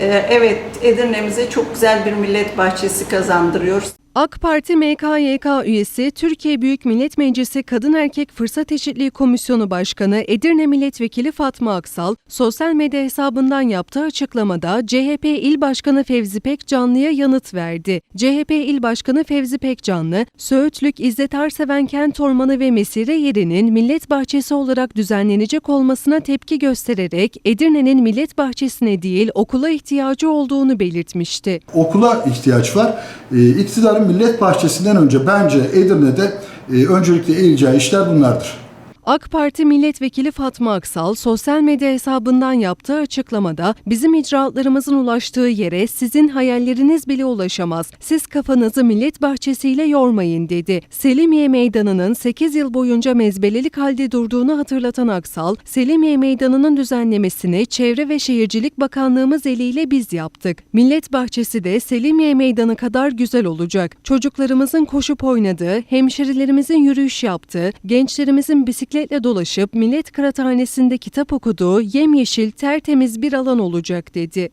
Ee, Evet, Edirne'mize çok güzel bir millet bahçesi kazandırıyoruz. AK Parti MKYK üyesi, Türkiye Büyük Millet Meclisi Kadın Erkek Fırsat Eşitliği Komisyonu Başkanı Edirne Milletvekili Fatma Aksal, sosyal medya hesabından yaptığı açıklamada CHP İl Başkanı Fevzi Pekcanlı'ya yanıt verdi. CHP İl Başkanı Fevzi Pekcanlı, Söğütlük İzzet Arseven Kent Ormanı ve Mesire yerinin millet bahçesi olarak düzenlenecek olmasına tepki göstererek Edirne'nin millet bahçesine değil okula ihtiyacı olduğunu belirtmişti. okula ihtiyaç var. Ee, İktidarın millet bahçesinden önce bence Edirne'de e, öncelikle eğileceği işler bunlardır. AK Parti Milletvekili Fatma Aksal sosyal medya hesabından yaptığı açıklamada bizim icraatlarımızın ulaştığı yere sizin hayalleriniz bile ulaşamaz. Siz kafanızı millet bahçesiyle yormayın dedi. Selimiye Meydanı'nın 8 yıl boyunca mezbelelik halde durduğunu hatırlatan Aksal, Selimiye Meydanı'nın düzenlemesini Çevre ve Şehircilik Bakanlığımız eliyle biz yaptık. Millet bahçesi de Selimiye Meydanı kadar güzel olacak. Çocuklarımızın koşup oynadığı, hemşerilerimizin yürüyüş yaptığı, gençlerimizin bisikletle dolaşıp millet kıraathanesinde kitap okuduğu yemyeşil tertemiz bir alan olacak dedi.